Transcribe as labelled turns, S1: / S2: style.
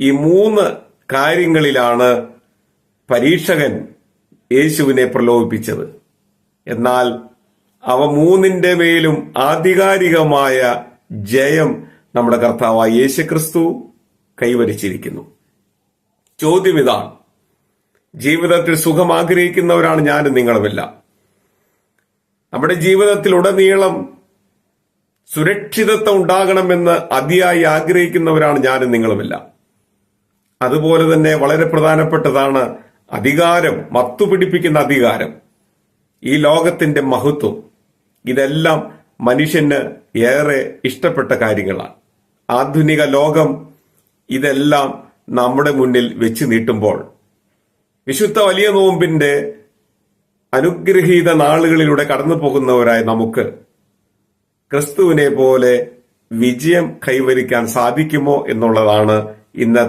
S1: ഈ മൂന്ന് കാര്യങ്ങളിലാണ് പരീക്ഷകൻ യേശുവിനെ പ്രലോഭിപ്പിച്ചത്. എന്നാൽ അവ മൂന്നിന്റെ മേലും ആധികാരികമായ ജയം നമ്മുടെ കർത്താവായ യേശുക്രിസ്തു കൈവരിച്ചിരിക്കുന്നു. ചോദ്യം ഇതാണ്. ജീവിതത്തിൽ സുഖം ആഗ്രഹിക്കുന്നവരാണ് ഞാനും നിങ്ങളുമെല്ലാം. നമ്മുടെ ജീവിതത്തിൽ ഉടനീളം സുരക്ഷിതത്വം ഉണ്ടാകണമെന്ന് അതിയായി ആഗ്രഹിക്കുന്നവരാണ് ഞാനും നിങ്ങളുമെല്ലാം. അതുപോലെ തന്നെ വളരെ പ്രധാനപ്പെട്ടതാണ് അധികാരം മത്തുപിടിപ്പിക്കുന്ന അധികാരം. ഈ ലോകത്തിന്റെ മഹത്വം. ഇതെല്ലാം മനുഷ്യന് ഏറെ ഇഷ്ടപ്പെട്ട കാര്യങ്ങളാണ്. ആധുനിക ലോകം ഇതെല്ലാം നമ്മുടെ മുന്നിൽ വെച്ച് നീട്ടുമ്പോൾ വിശുദ്ധ വലിയ നോമ്പിന്റെ അനുഗ്രഹീത നാളുകളിലൂടെ കടന്നു പോകുന്നവരായ നമുക്ക് ക്രിസ്തുവിനെ പോലെ വിജയം കൈവരിക്കാൻ സാധിക്കുമോ എന്നുള്ളതാണ് ഇന്നത്തെ